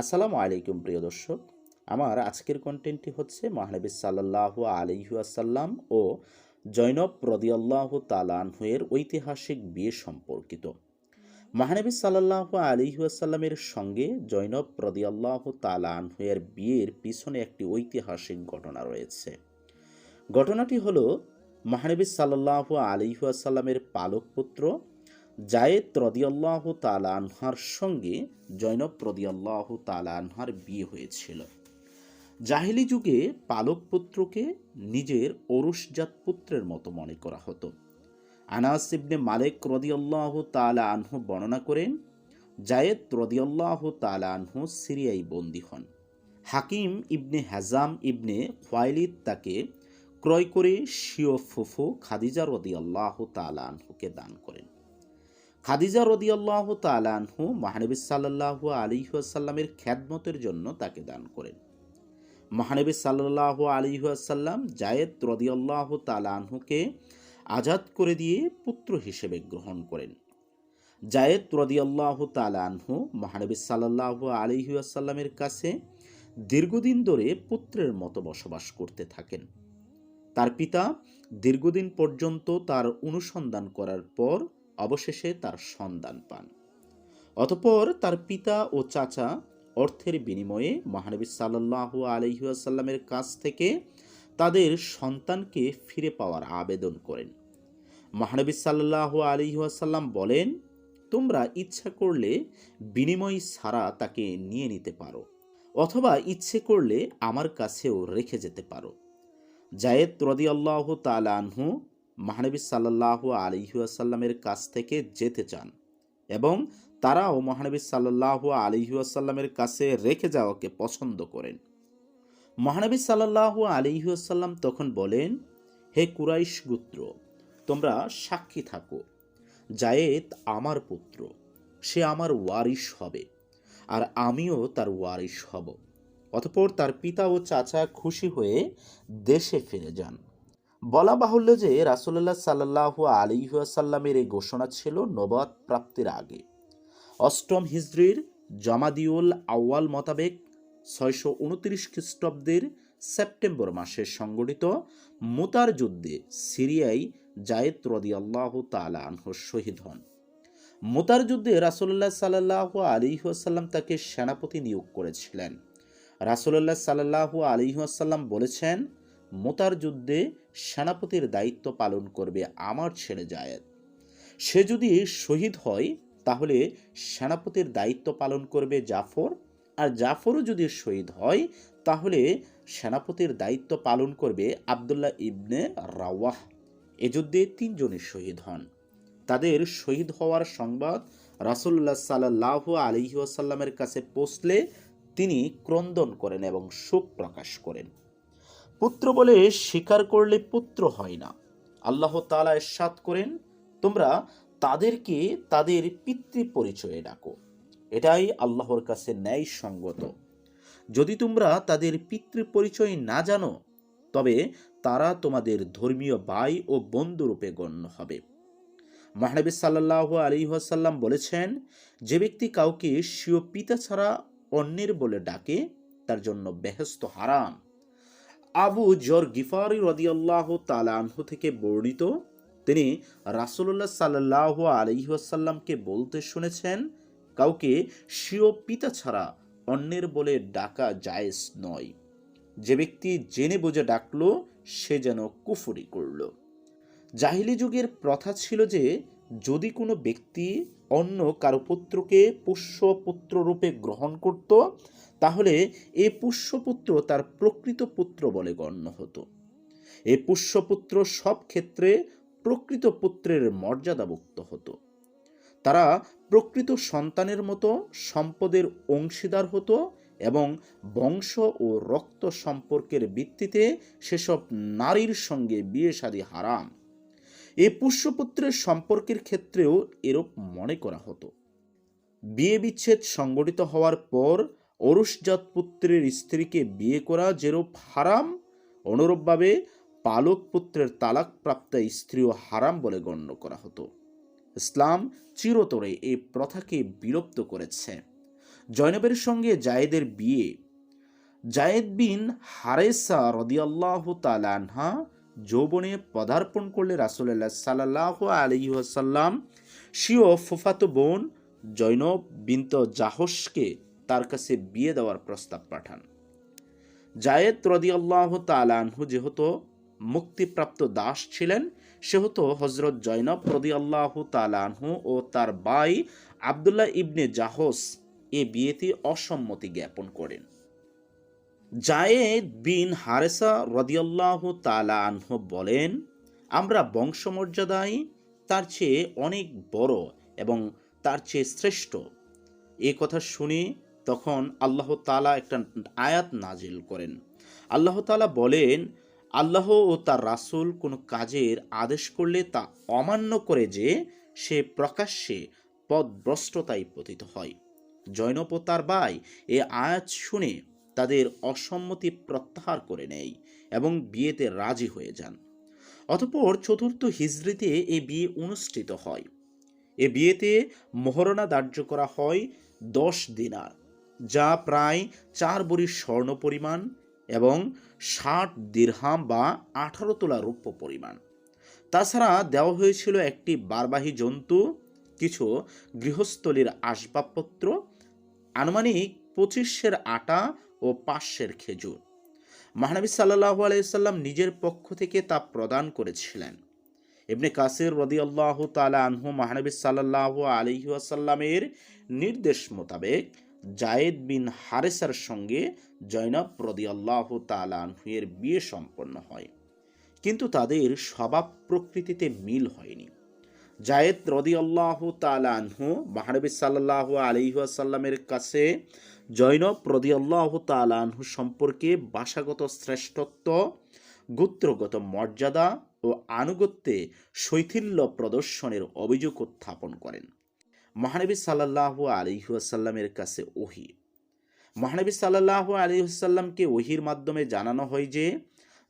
আসসালামু আলাইকুম প্রিয় দর্শক। আমার আজকের কন্টেন্টটি হচ্ছে মহানবী সাল্লাহ আলিহাসাল্লাম ও জৈনব রদিয়াল্লাহ তালানহের ঐতিহাসিক বিয়ে সম্পর্কিত। মহানবী সাল্লাহ আলিহাসাল্লামের সঙ্গে জৈনব রদিয়াল্লাহ তালানহের বিয়ের পিছনে একটি ঐতিহাসিক ঘটনা রয়েছে। ঘটনাটি হলো মহানবী সাল্লাহ আলিহাসাল্লামের পালক পুত্র জায়েদ রদিয়াল্লাহ তালানহার সঙ্গে জৈনব রদিয়াল্লাহ তালানহার বিয়ে হয়েছিল। জাহিলি যুগে পালক পুত্রকে নিজের ওরসজাত পুত্রের মতো মনে করা হতো। আনাস ইবনে মালিক রদিয়াল্লাহ তালা আনহু বর্ণনা করেন, জায়েদ রদিয়াল্লাহ তালা আনহু সিরিয়াই বন্দী হন। হাকিম ইবনে হাজাম ইবনে খোয়াইলিদ তাকে ক্রয় করে শিও ফুফু খাদিজা রদিয়াল্লাহ তালা আনহুকে দান করেন। খাদিজা রদিয়াল্লাহ তালানহু মহানবী সাল্লাহ আলিহাসাল্লামের খ্যাদমতের জন্য তাকে দান করেন। মহানবী সাল্লাহ আলিহাসাল্লাম জায়েদ রদিয়াল্লাহ তালানহুকে আজাদ করে দিয়ে পুত্র হিসেবে গ্রহণ করেন। জায়েদ রদিয়াল্লাহ তালানহু মহানবী সাল্লাহ আলিহাসাল্লামের কাছে দীর্ঘদিন ধরে পুত্রের মতো বসবাস করতে থাকেন। তার পিতা দীর্ঘদিন পর্যন্ত তার অনুসন্ধান করার পর অবশেষে তার সন্ধান পান। অতপর তার পিতা ও চাচা অর্থের বিনিময়ে মহানবী সাল্লাহ আলহিহাসাল্লামের কাছ থেকে তাদের সন্তানকে ফিরে পাওয়ার আবেদন করেন। মহানবী সাল্লাহ আলহিহাসাল্লাম বলেন, তোমরা ইচ্ছা করলে বিনিময় ছাড়া তাকে নিয়ে নিতে পারো, অথবা ইচ্ছে করলে আমার কাছেও রেখে যেতে পারো। জায়েদ রদিয়াল্লাহ তালানহু মহানবী সাল্লাহ আলিহাসাল্লামের কাছ থেকে যেতে চান এবং তারাও মহানবী সাল্লাহ আলিহাসাল্লামের কাছে রেখে যাওয়াকে পছন্দ করেন। মহানবী সাল্লাহ আলিহাসাল্লাম তখন বলেন, হে কুরাইশ গুত্র, তোমরা সাক্ষী থাকো। জায়েদ আমার পুত্র, সে আমার ওয়ারিশ হবে আর আমিও তার ওয়ারিশ হব। অতপর তার পিতা ও চাচা খুশি হয়ে দেশে ফিরে যান। বলা বাহুল্য যে রাসুল্লাহ সাল্লাহ আলিহাসাল্লামের এই ঘোষণা ছিল নবাদ প্রাপ্তির আগে। অষ্টম হিজড়ির জমাদিউল আউয়াল মোতাবেক ছয়শো উনত্রিশ খ্রিস্টাব্দের সেপ্টেম্বর মাসে সংগঠিত মুতার যুদ্ধে সিরিয়ায় জায়েদ রদি আল্লাহ তালা শহীদ হন। মুতার যুদ্ধে রাসুল্লাহ সাল্লাহ আলিহাসাল্লাম তাকে সেনাপতি নিয়োগ করেছিলেন। রাসুল্লাহ সাল্লাহ আলিহাসাল্লাম বলেছেন মোতার যুদ্ধে সেনাপতির দায়িত্ব পালন করবে আমার ছেলে জায়েদ। সে যদি শহীদ হয়, তাহলে সেনাপতির দায়িত্ব পালন করবে জাফর। আর জাফরও যদি শহীদ হয়, তাহলে সেনাপতির দায়িত্ব পালন করবে আবদুল্লাহ ইবনে রাওয়াহ। এ যুদ্ধে তিনজনই শহীদ হন। তাদের শহীদ হওয়ার সংবাদ রাসুল্লাহ সাল্লাহ আলহিউসাল্লামের কাছে পৌঁছলে তিনি ক্রন্দন করেন এবং শোক প্রকাশ করেন। পুত্র বলে স্বীকার করলে পুত্র হয় না। আল্লাহ তালা এরশাদ করেন, তোমরা তাদেরকে তাদের পিতৃ পরিচয়ে ডাকো। এটাই আল্লাহর কাছে ন্যায় সঙ্গত যদি তোমরা তাদের পিতৃ পরিচয় না জানো, তবে তারা তোমাদের ধর্মীয় ভাই ও বন্ধুরূপে গণ্য হবে। মহানবী সাল্লাহ আলিহাসাল্লাম বলেছেন, যে ব্যক্তি কাউকে স্বীয় পিতা ছাড়া অন্যের বলে ডাকে, তার জন্য বেহস্ত হারাম। আবু জর গিফারি রদিয়াল্লাহ তালানহু থেকে বর্ণিত, তিনি রাসুল্লাহ সাল্লাহ আলহিহাসাল্লামকে বলতে শুনেছেন, কাউকে স্বীয় পিতা ছাড়া অন্যের বলে ডাকা জায়েজ নয়। যে ব্যক্তি জেনে বুঝে ডাকল, সে যেন কুফুরি করল। জাহিলি যুগের প্রথা ছিল যে, যদি কোনো ব্যক্তি অন্য কারও পুত্রকে পুষ্যপুত্র রূপে গ্রহণ করত তাহলে এ পুষ্যপুত্র তার প্রকৃত পুত্র বলে গণ্য হতো। এ পুষ্যপুত্র সব ক্ষেত্রে প্রকৃত পুত্রের মর্যাদাভুক্ত হতো। তারা প্রকৃত সন্তানের মতো সম্পদের অংশীদার হতো এবং বংশ ও রক্ত সম্পর্কের ভিত্তিতে সেসব নারীর সঙ্গে বিয়ে শাদী হারাম এ পুষ্যপুত্রের সম্পর্কের ক্ষেত্রেও এরূপ মনে করা হতো। বিয়ে বিচ্ছেদ সংগঠিত হওয়ার পর অরুষজাত পুত্রের স্ত্রীকে বিয়ে করা যেরূপ হারাম, অনুরূপভাবে পালক পুত্রের তালাক তালাকপ্রাপ্ত স্ত্রীও হারাম বলে গণ্য করা হতো। ইসলাম চিরতরে এই প্রথাকে বিলুপ্ত করেছে। জয়নবের সঙ্গে জায়েদের বিয়ে। জায়েদ বিন হারেসা রদিয়াল্লাহ তালানহা যৌবনে পদার্পণ করলে রাসুল্লাহ সাল্লাহ আলহিহাসাল্লাম সিও ফুফাতো বোন জৈনব বিন্ত জাহসকে তার কাছে বিয়ে দেওয়ার প্রস্তাব পাঠান। জায়েদ রদিয়াল্লাহ তালানহু যেহেতু মুক্তিপ্রাপ্ত দাস ছিলেন, সেহেতু হজরত জৈনব রদিয়াল্লাহ তালানহু ও তার ভাই আবদুল্লাহ ইবনে জাহস এ বিয়েতে অসম্মতি জ্ঞাপন করেন। জায়েদ বিন হারেসা রদিয়াল্লাহ তালা আনহ বলেন, আমরা বংশমর্যাদায় তার চেয়ে অনেক বড় এবং তার চেয়ে শ্রেষ্ঠ। এ কথা শুনে তখন আল্লাহ তালা একটা আয়াত নাজিল করেন। আল্লাহ তালা বলেন, আল্লাহ ও তার রাসুল কোনো কাজের আদেশ করলে তা অমান্য করে যে সে প্রকাশ্যে পদভ্রষ্টতায় পতিত হয়। জৈনপ তার ভাই এ আয়াত শুনে তাদের অসম্মতি প্রত্যাহার করে নেয় এবং বিয়েতে রাজি হয়ে যান। অতপর চতুর্থ হিজড়িতে এ বিয়ে অনুষ্ঠিত হয়। এ বিয়েতে মোহরণা ধার্য করা হয় দশ দিনার। যা প্রায় চার বড়ি স্বর্ণ পরিমাণ এবং ষাট দীর্হাম বা আঠারো তোলা রৌপ্য পরিমাণ। তাছাড়া দেওয়া হয়েছিল একটি বারবাহী জন্তু, কিছু গৃহস্থলীর আসবাবপত্র, আনুমানিক পঁচিশের আটা ও পাঁচশের খেজুর। মহানবী সাল্লাহ আলাইসাল্লাম নিজের পক্ষ থেকে তা প্রদান করেছিলেন। এমনি কাসির রদি আল্লাহ তালা আনহু মহানবী সাল্লাহ আলহি আসাল্লামের নির্দেশ মোতাবেক জায়েদ বিন হারেসার সঙ্গে জৈনব রদি আল্লাহ তালা আনহুয়ের বিয়ে সম্পন্ন হয়। কিন্তু তাদের স্বভাব প্রকৃতিতে মিল হয়নি। জায়েদ রদি আল্লাহ তালা আনহু মহানবী সাল্লাহ আলহিহাসাল্লামের কাছে জৈনব রদি আল্লাহ তালা আনহু সম্পর্কে ভাষাগত শ্রেষ্ঠত্ব, গোত্রগত মর্যাদা ও আনুগত্যে শৈথিল্য প্রদর্শনের অভিযোগ উত্থাপন করেন। মহানবী সাল্লাহ আলিহাসাল্লামের কাছে ওহি। মহানবী সাল্লাহ আলিহাসাল্লামকে ওহির মাধ্যমে জানানো হয় যে,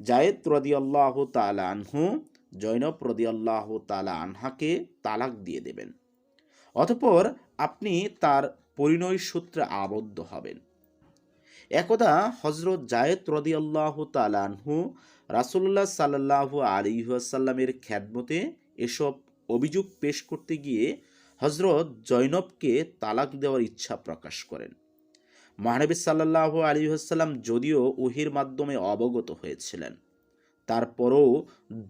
জায়েদ রদিয়াল্লাহ তালা আনহু, জৈনব রদিয়াল্লাহ তালা আনহাকে তালাক দিয়ে দেবেন। অতপর আপনি তার পরিণয় সূত্রে আবদ্ধ হবেন। একদা হজরত জায়েদ রদিয়াল্লাহ তালানহু রাসুল্লাহ সাল্লাহ আলিহাসাল্লামের খ্যাদমতে এসব অভিযোগ পেশ করতে গিয়ে হজরত জৈনবকে তালাক দেওয়ার ইচ্ছা প্রকাশ করেন। মহানবী সাল্লাহ আলিহাসাল্লাম যদিও উহির মাধ্যমে অবগত হয়েছিলেন, তারপরও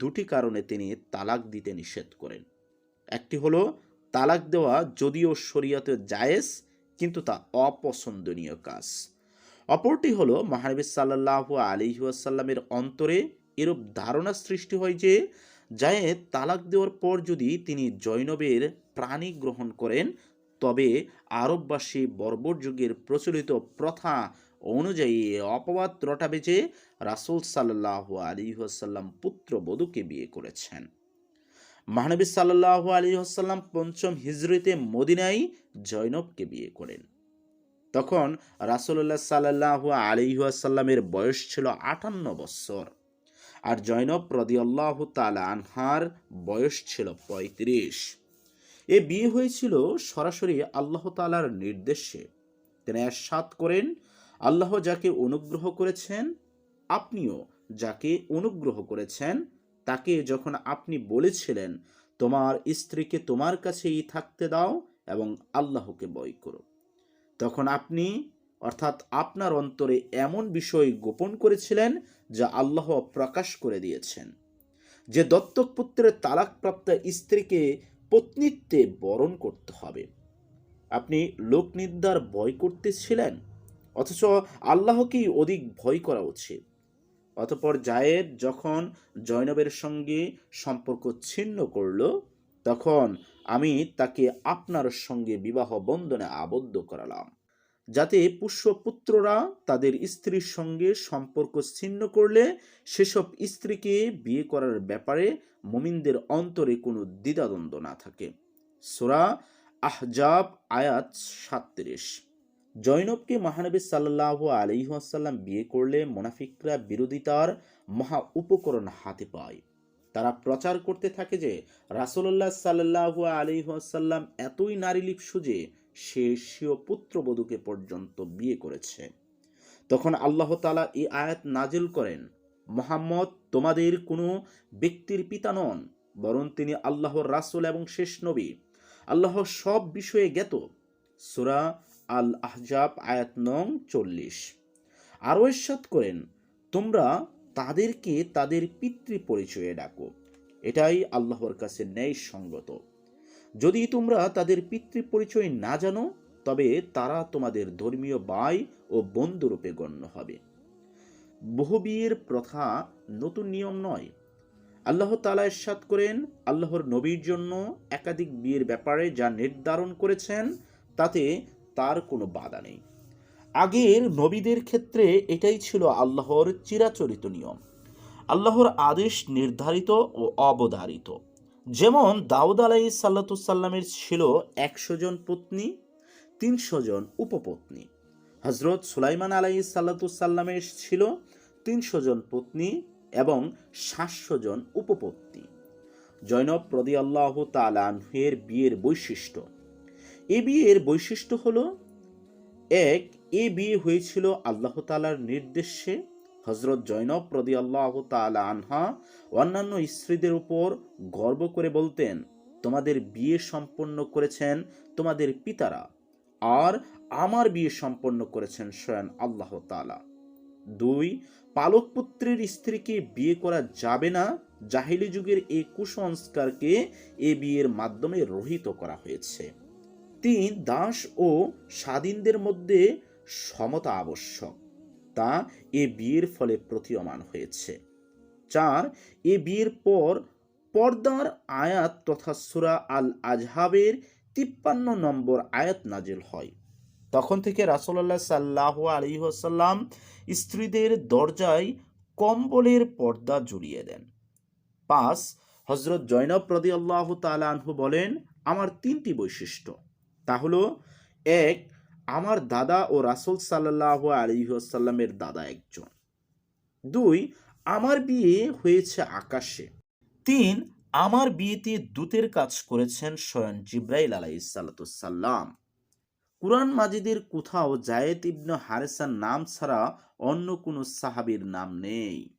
দুটি কারণে তিনি তালাক দিতে নিষেধ করেন। একটি হলো, তালাক দেওয়া যদিও শরীয়তে জায়েজ, কিন্তু তা অপছন্দনীয় কাজ। অপরটি হলো, মহানবী সাল্লাহ আলিহাসাল্লামের অন্তরে এরূপ ধারণা সৃষ্টি হয় যে জায়েদ তালাক দেওয়ার পর যদি তিনি জৈনবের প্রাণী গ্রহণ করেন, তবে আরববাসী বর্বর যুগের প্রচলিত প্রথা অনুযায়ী অপবাদ রটাবে যে রাসুল সাল্লাহ আলিহাসাল্লাম পুত্রবধূকে বিয়ে করেছেন। মহানবী সাল্লাহ আলিহাসাল্লাম পঞ্চম হিজরিতে মদিনাই জৈনবকে বিয়ে করেন। তখন রাসুল্লাহ সাল্লাহ আলিহাসাল্লামের বয়স ছিল আটান্ন বৎসর আর জৈনব রদিয়াল্লাহ তালা আনহার বয়স ছিল পঁয়ত্রিশ। এ বিয়ে হয়েছিল সরাসরি আল্লাহ তালার নির্দেশে। তিনি সাত করেন, আল্লাহ যাকে অনুগ্রহ করেছেন, আপনিও যাকে অনুগ্রহ করেছেন, তাকে যখন আপনি বলেছিলেন, তোমার স্ত্রীকে তোমার কাছেই থাকতে দাও এবং আল্লাহকে বয় করো। তখন আপনি অর্থাৎ আপনার অন্তরে এমন বিষয় গোপন করেছিলেন যা আল্লাহ প্রকাশ করে দিয়েছেন। যে দত্তক পুত্রের তালাকপ্রাপ্ত স্ত্রীকে পত্নীত্বে বরণ করতে হবে। আপনি লোকনিন্দার ভয় করতেছিলেন, অথচ আল্লাহকেই অধিক ভয় করা উচিত। অতপর জায়েদ যখন জৈনবের সঙ্গে সম্পর্ক ছিন্ন করল, তখন আমি তাকে আপনার সঙ্গে বিবাহ বন্ধনে আবদ্ধ করালাম। যাতে পুষ্যপুত্ররা তাদের স্ত্রীর সঙ্গে সম্পর্ক ছিন্ন করলে সেসব স্ত্রীকে বিয়ে করার ব্যাপারে মুমিনদের অন্তরে কোনো দ্বিধাদ্বন্দ্ব না থাকে। সোরা আহজাব আয়াত সাতত্রিশ। জৈনবকে মহানবী সাল্লাহ আলিহাসাল্লাম বিয়ে করলে মোনাফিকরা বিরোধিতার মহা উপকরণ হাতে পায়। তারা প্রচার করতে থাকে যে রাসুল্লাহ সাল্লাহ আলিহাসাল্লাম এতই নারী লিপ্সু যে সে স্বীয় পুত্রবধূকে পর্যন্ত বিয়ে করেছে। তখন আল্লাহ তালা এই আয়াত নাজিল করেন, মোহাম্মদ, তোমাদের কোনো ব্যক্তির পিতা নন, বরং তিনি আল্লাহর রাসুল এবং শেষ নবী। আল্লাহ সব বিষয়ে জ্ঞাত। সুরা আল আহজাব আয়াত নং চল্লিশ। আরও এরশাদ করেন, তোমরা তাদেরকে তাদের পিতৃ পরিচয়ে ডাকো। এটাই আল্লাহর কাছে ন্যায় সঙ্গত যদি তোমরা তাদের পিতৃ পরিচয় না জানো, তবে তারা তোমাদের ধর্মীয় বাই ও বন্ধুরূপে গণ্য হবে। বহু বিয়ের প্রথা নতুন নিয়ম নয়। আল্লাহ তালা ইরশাদ করেন, আল্লাহর নবীর জন্য একাধিক বিয়ের ব্যাপারে যা নির্ধারণ করেছেন, তাতে তার কোনো বাধা নেই। আগের নবীদের ক্ষেত্রে এটাই ছিল আল্লাহর চিরাচরিত নিয়ম। আল্লাহর আদেশ নির্ধারিত ও অবধারিত। যেমন দাউদ আলাই সাল্লাতুসাল্লামের ছিল একশো জন পত্নী, তিনশো জন উপপত্নী। হজরত সুলাইমান আলাই সাল্লাতুসাল্লামের ছিল তিনশো জন পত্নী এবং সাতশো জন উপপত্নী। জৈনব প্রদি আল্লাহ তালানহের বিয়ের বৈশিষ্ট্য। এ বিয়ের বৈশিষ্ট্য হল, এক, এ বিয়ে হয়েছিল আল্লাহ তালার নির্দেশে হজরত জৈনব প্রদি আল্লাহ তালা আনহা অন্যান্য স্ত্রীদের উপর গর্ব করে বলতেন, তোমাদের বিয়ে সম্পন্ন করেছেন তোমাদের পিতারা আর আমার বিয়ে সম্পন্ন করেছেন স্বয়ং আল্লাহ তালা দুই পালক পুত্রের স্ত্রীকে বিয়ে করা যাবে না। জাহিলি যুগের এই কুসংস্কারকে এ বিয়ের মাধ্যমে রহিত করা হয়েছে। তিন, দাস ও স্বাধীনদের মধ্যে সমতা আবশ্যক। তা এ বিয়ের ফলে প্রতীয়মান হয়েছে। চার, এ বিয়ের পর পর্দার আয়াত তথা সুরা আল আজহাবের তিপ্পান্ন নম্বর আয়াত নাজিল হয়। তখন থেকে রাসুল্লাহ সাল্লাহ আলিহাসাল্লাম স্ত্রীদের দরজায় কম্বলের পর্দা জড়িয়ে দেন। পাঁচ হজরত জৈনব প্রদি আল্লাহ তালানহু বলেন, আমার তিনটি বৈশিষ্ট্য। তা হলো, এক আমার দাদা ও রাসুল সাল্লাহ আলিহাসাল্লামের দাদা একজন। দুই, আমার বিয়ে হয়েছে আকাশে। তিন, আমার বিয়েতে দূতের কাজ করেছেন স্বয়ং জিব্রাইল আলাই কুরআন মাজিদের কোথাও জায়েদ ইবনে হারেসার নাম ছাড়া অন্য কোনো সাহাবীর নাম নেই।